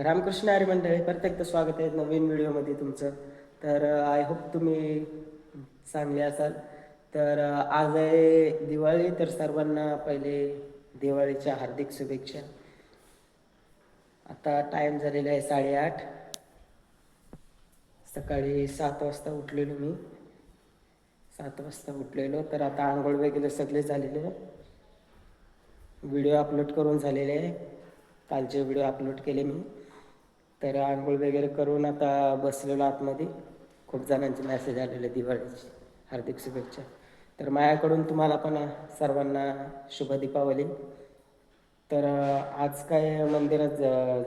तर रामकृष्ण आर्य मंडळी परत एकदा स्वागत आहे नवीन व्हिडिओमध्ये तुमचं. तर आय होप तुम्ही चांगले असाल. तर आज आहे दिवाळी तर सर्वांना पहिले दिवाळीच्या हार्दिक शुभेच्छा. आता टाईम झालेला आहे साडेआठ. सकाळी सात वाजता उठलेलो मी. सात वाजता उठलेलो तर आता आंघोळ वगैरे सगळे झालेले. व्हिडिओ अपलोड करून झालेले आहे. कालचे व्हिडिओ अपलोड केले मी. तर आंघोळ वगैरे करून आता बसलेलो आतमध्ये. खूप जणांचे मेसेज आलेले दिवाळीचे हार्दिक शुभेच्छा. तर माझ्याकडून तुम्हाला पण सर्वांना शुभ दीपावली. तर आज काय मंदिरात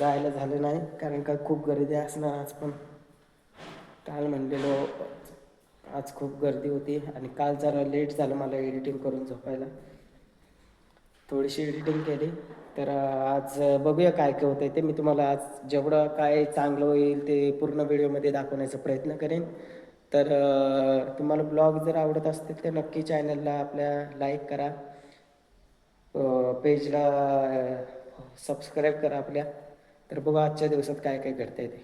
जायला झालं नाही कारण का खूप गर्दी असणार आज पण. काल म्हणलेलो आज खूप गर्दी होती आणि काल जरा लेट झालं मला एडिटिंग करून झोपायला. थोडीशी एडिटिंग केली. तर आज बघूया काय काय होतंय ते. मी तुम्हाला आज जेवढं काय चांगलं होईल ते पूर्ण व्हिडिओमध्ये दाखवण्याचा प्रयत्न करेन. तर तुम्हाला ब्लॉग जर आवडत असतील तर नक्की चॅनलला आपल्या लाईक करा. पेजला सबस्क्राईब करा आपल्या. तर बघा आजच्या दिवसात काय काय घडतंय ते.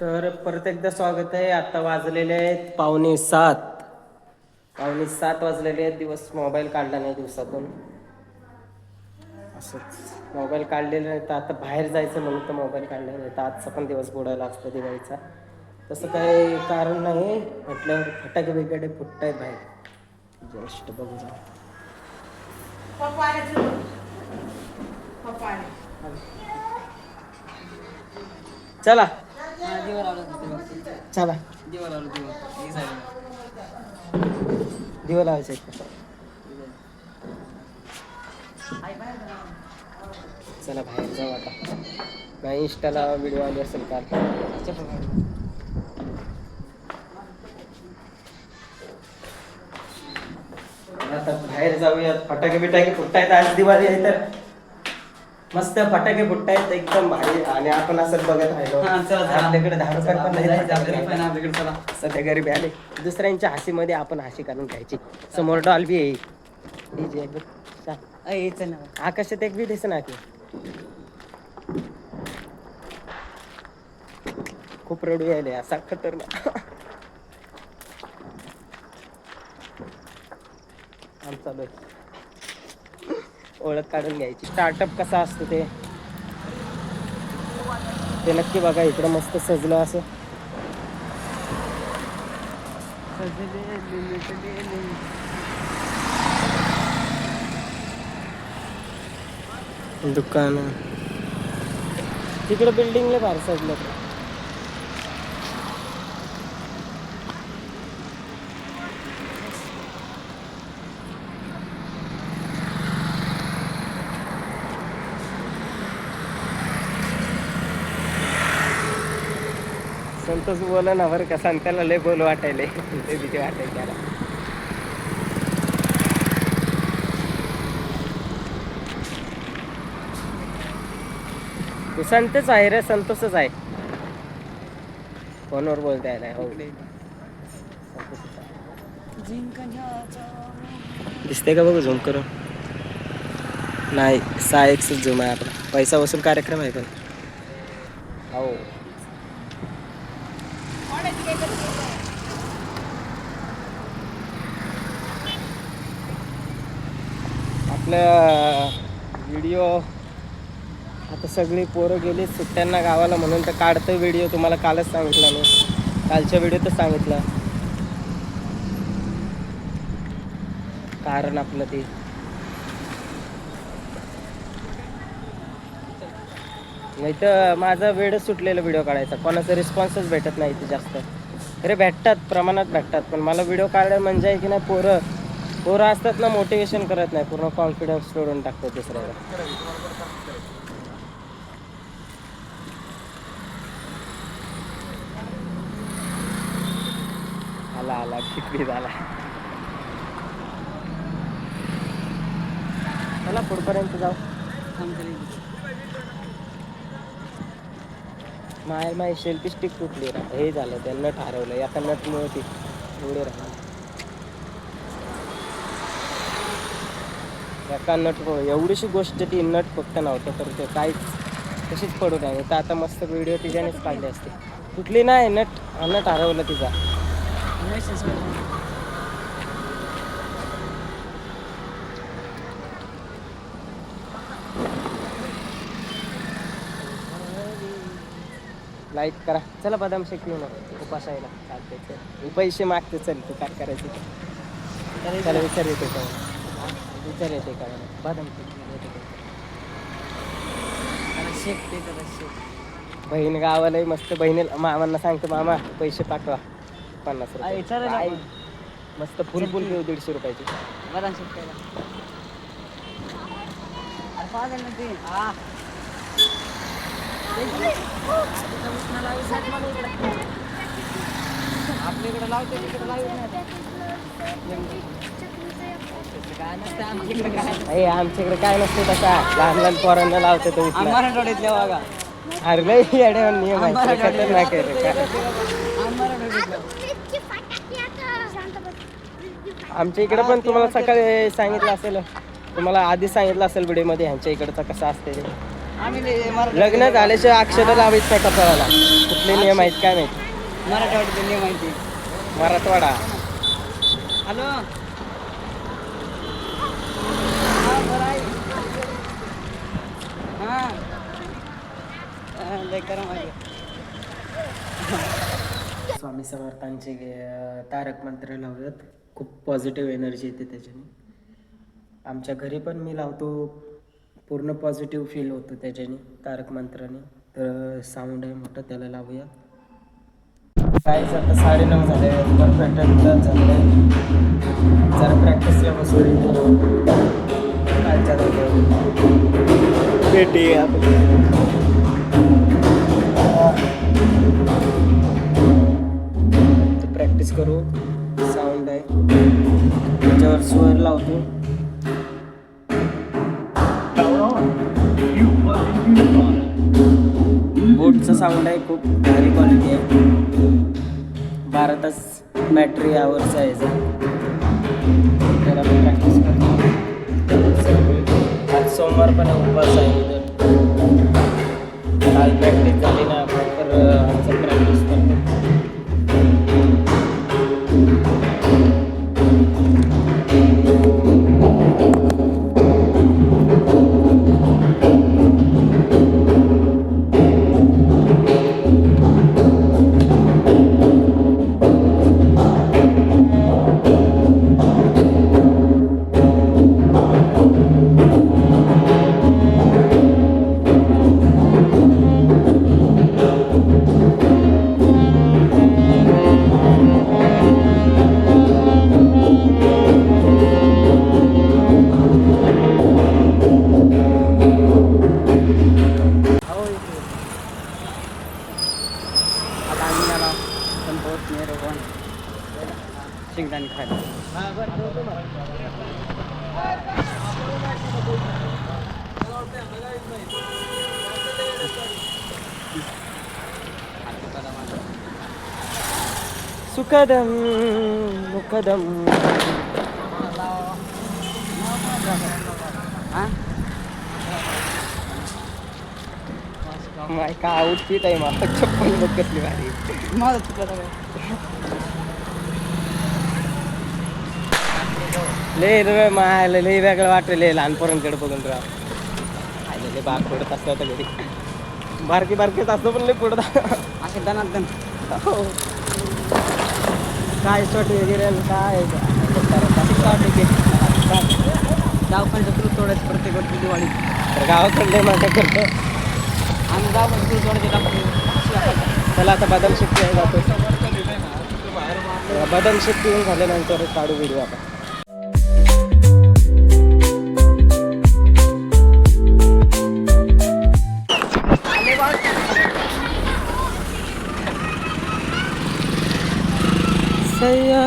तर परत एकदा स्वागत आहे. आता वाजलेले आहेत पावणे सात. पावणे सात वाजलेले आहेत. दिवस मोबाईल काढला नाही दिवसातून. असंच. मोबाईल काढलेला नाही तर आता बाहेर जायचं म्हणून तर मोबाईल काढलेला नाही. तर आजचा पण दिवस बुडायला असतो दिवाळीचा. तसं काही कारण नाही. म्हटलं फटाके बिटाके फुटतायत बाहेर. जस्ट बघू जा चला. चला. दिवा लावायचा. चला बाहेर जाऊ आता. नाही इंस्टाला व्हिडिओ आली असेल काल आता बाहेर जाऊया फटाके बिटाके फुटतायत आज दिवाळी आहे तर. मस्त फटाके फुटतायत एकदम भारी. आणि आपण असं बघत राहिलो. हा. आपल्याकडे दहा रुपये पण नाही. सध्या गरीबी आले. दुसऱ्यांच्या हसीमध्ये आपण हसी काढून घ्यायची. समोर बघ. अय, चल ना. आकाशात एक बी दिसे ना की. खूप रडू यायले असा खतरनाक. आम चालू आहे. ओळख काढून घ्यायची. स्टार्टअप कसा असतो ते? ते नक्की बघा इकडं मस्त सजलं असं. दुकान. तिकडं बिल्डिंगला बाहेर सजलं. ते. बोला ना बरं का संत्याला लय बोल वाटायले. लय भीती वाटायची त्याला. तू संतच आहे रे संतोषच आहे. फोनवर बोलता ना हो. दिसते का बघू झूम करून? नाही सहा एकच झूम आहे आपला. पैसा वसूल कार्यक्रम आहे पण. हो. आपल्या व्हिडिओ. आता सगळी पोरं गेली सुट्ट्यांना गावाला म्हणून तर काढतो व्हिडिओ. तुम्हाला कालच सांगितला मी. कालच्या व्हिडिओतच सांगितलं. कारण आपलं ते. नाही तर माझा वेळच सुटलेला व्हिडिओ काढायचा. कोणाचा रिस्पॉन्सच भेटत नाही ते जास्त. अरे भेटतात प्रमाणात भेटतात. पण मला व्हिडिओ काढायला म्हणजे आहे की नाही पोरं? पोरं असतात ना मोटिवेशन करत नाही. पूर्ण कॉन्फिडन्स सोडून टाकतो दुसऱ्याला. आला आला किती झाला. चला पुढपर्यंत जाऊ. माय माय सेल्फी स्टिक तुटली. रा हे झालं त्यांना ठरवलं. या आता नट मुळे ती एवढे राहणार. एका नट एवढीशी गोष्ट ती नट फक्त नव्हतं तर ते काहीच तशीच पडून आहे तर आता मस्त व्हिडिओ तिच्यानेच काढले असते. कुठली नाही नट नट हरवलं तिचा. लाईक करा. चला बदाम शेक उपास उपासायला. चालते चल. पैसे मागते चल. तू काय करायचं? चला विचार येतो विचार येते का मला? बदाम? शेकते जरा शेक बहीण गावालाही मस्त बहिणीला मामांना सांगतो मामा पैसे पाठवा. पन्नास रुपये. काय? मस्त फुल फुल घेऊ दीडशे रुपयाची. बदाम आपल्याकडे लावते तिकडे लावत नाही नसतं आमच्याकडे काय नसते तसा. लहान लहान पोरांना लावते तो अरे लय येड्यावर नियम आहे आम्हाला खतरनाक आहे रे. काय. आम्ही मराठवाड्यातले आमच्या इकडे पण तुम्हाला सकाळी सांगितलं असेल. तुम्हाला आधी सांगितलं असेल व्हिडिओमध्ये ह्यांच्या इकडचं कसं असते ते. लग्न झाल्याशिवाय अक्षर लावायचं नाही कपाळाला. कुठले नियम आहेत काय माहिती? मराठवाड्यातले नियम माहिती मराठवाडा. हॅलो हा बरं आहे हा हा, लय गरम आहे स्वामी समर्थांचे तारक मंत्र लावतात खूप पॉझिटिव्ह एनर्जी येते त्याच्याने. आमच्या घरी पण मी लावतो. पूर्ण पॉझिटिव्ह फील होतं त्याच्याने तारक मंत्राने. तर साऊंड आहे मोठं त्याला लावूया. काय आता साडे नऊ झाले परफेक्ट झाले जरा प्रॅक्टिस बसू कालच्या भेटी. प्रॅक्टिस करू. साऊंड आहे. त्याच्यावर स्वर लावतो. बोटचा साऊंड आहे खूप भारी क्वालिटी आहे. बारा तास बॅटरी आवर्स आहे याचा तर आपण प्रॅक्टिस करतो आज सोमवार पण आहे, उपवास आहे तर काल प्रॅक्टिस सुखदम मुखदम माय का आउटफिट आहे मला? चप्पल बघ कसली भारी. माझं चुकलं लय रे माय लय वेगळं वाटलं लय लहान पोरांकडे बघून राव. आलेले बाग पडत असतं आता घरी. बारकी बारकीच असतो पण लय पडत असे दनादन काय शॉट वगैरे काय? गावकांचं तुला तोडायचं प्रत्येक वर्षी दिवाळी. तर गावाकडले माझ्या करतो. आम्ही गावकांचं तुला तोडायचे टाकतो त्याला आता बदाम शेट्टी आहे जातो. शेट्टी येऊन झाल्यानंतर काढू व्हिडिओ आता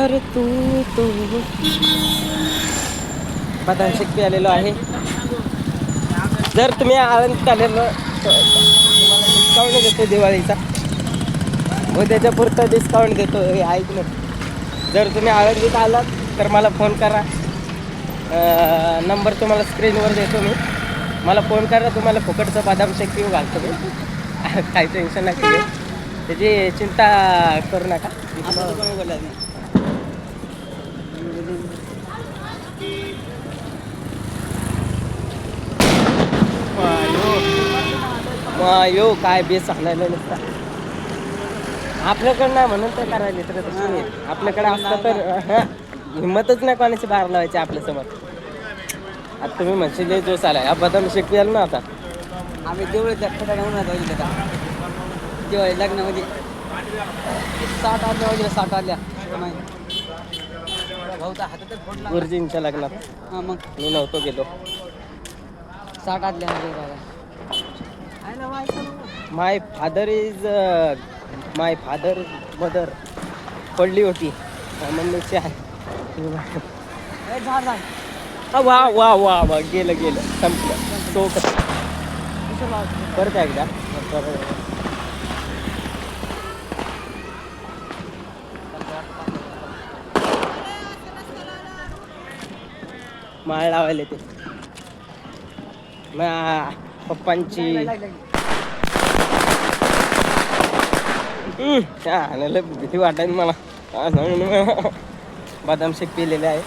सयार तू तो. बदाम शेट्टी आलेलो आहे. जर तुम्ही आनंद आलेलो तुम्हाला डिस्काउंट देतो दिवाळीचा. व त्याच्या पुरता डिस्काउंट देतो. हे ऐक ना. जर तुम्ही आळंदीत आलात तर मला फोन करा. नंबर तुम्हाला स्क्रीनवर देतो मी. मला फोन करा तुम्हाला फुकटचं बदाम शेक पिऊ घालतो मी. काही टेन्शन नका घेऊ. त्याची चिंता करू नका. आता आहे. यो काय बेस आणायला नसता. आपल्याकडं नाही म्हणून तर करायला तर तसं आपल्याकडे असतं तर हा, हिंमतच नाही कोणाची बाहेर लावायची आपल्यासमोर आता तुम्ही म्हणशील जोस आलाय हा बदाम शेक ना आता. आम्ही देवळीच्या फटाक्या म्हणून वाजले का दिवाळी लग्नामध्ये साठ आल्या वाजल्या साठ आल्या गुरुजींच्या लग्नात. हा मग? मी नव्हतो गेलो. साठ म्हणजे my father is my father mother पडली होती. मम्मीची आहे. वा वा वा वा गेलं गेलं. संपलं. तो परत एकदा. माळ लावायला ते मा- पप्पांची. त्या आणायला भीती वाटायला मला. हा, बदाम शेक पिलेले आहे.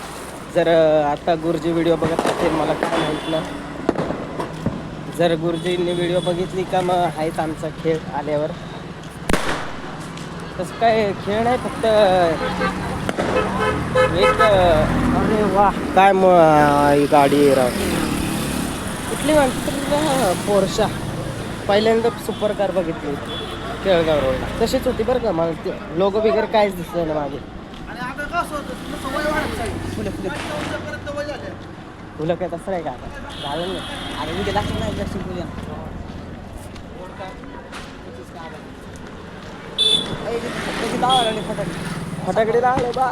जर आता गुरुजी व्हिडिओ बघत असेल मला काय माहीत ना जर गुरुजींनी व्हिडिओ बघितली का मग आहेच आमचा खेळ आल्यावर. तसं काय खेळ नाही फक्त एक अरे वा. काय मग ही गाडी राव. कुठली म्हणते तर पोरशा पहिल्यांदा सुपर कार बघितली होती. केळगाव रोडला तशीच होती बरं का मला ते लोक वगैरे काहीच दिसलं ना मागे. फुलं फुलं. तुला काय तसं नाही का आता? झालं ना अरे उद्या लागतं नाही पूजन लागली फटाके फटाकडे लागले बा.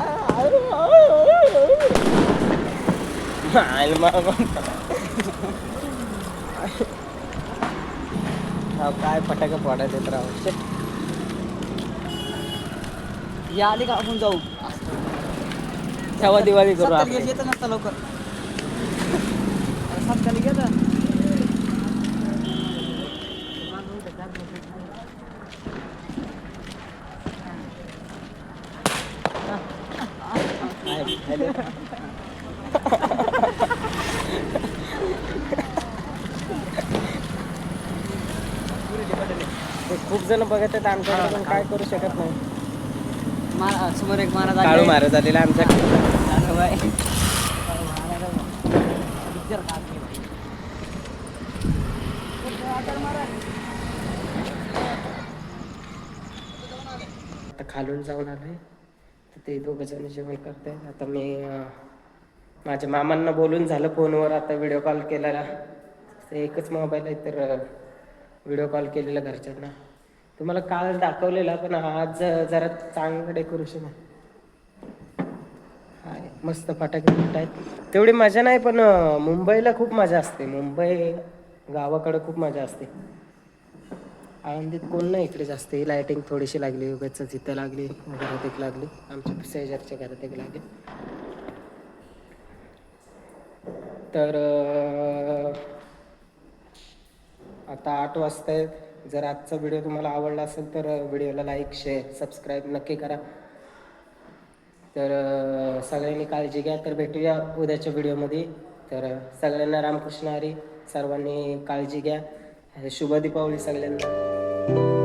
हा, काय फटाके फोडायला राव? शे. या आली का आपण जाऊ. तेव्हा दिवाळी करू आपण येतं नसतं लवकर. अरे सत्तर गेलं आहे, आहे. ते खूप जण बघत आहेत आमच्याकडे पण काय करू शकत नाही. समोर एक महाराज काळू महाराज आलेला आमच्याकडे. आता खालून जाऊन आलोय. तर ते दोघं जण जेवण करताय आता मी माझ्या मामांना बोलून झालं फोनवर आता व्हिडिओ कॉल केलेला ते एकच मोबाईल आहे तर व्हिडिओ कॉल केलेला घरच्यांना. तुम्हाला काल दाखवलेला पण आज जरा चांगलं डेकोरेशन आहे. मस्त फटाके बिट आहेत. तेवढी मजा नाही पण मुंबईला खूप मजा असते. मुंबई गावाकडे खूप मजा असते. आळंदीत कोण नाही इकडे जास्त. ही लायटिंग थोडीशी लागली उगाच इथं लागली घरात एक लागली. आमच्या शेजारच्या घरात एक लागली. तर आता आठ वाजता आहेत जर आजचा व्हिडिओ तुम्हाला आवडला असेल तर व्हिडिओला लाईक शेअर सबस्क्राईब नक्की करा. तर सगळ्यांनी काळजी घ्या. तर भेटूया उद्याच्या व्हिडिओमध्ये तर सगळ्यांना रामकृष्ण हरी. सर्वांनी काळजी घ्या. शुभ दीपावली सगळ्यांना.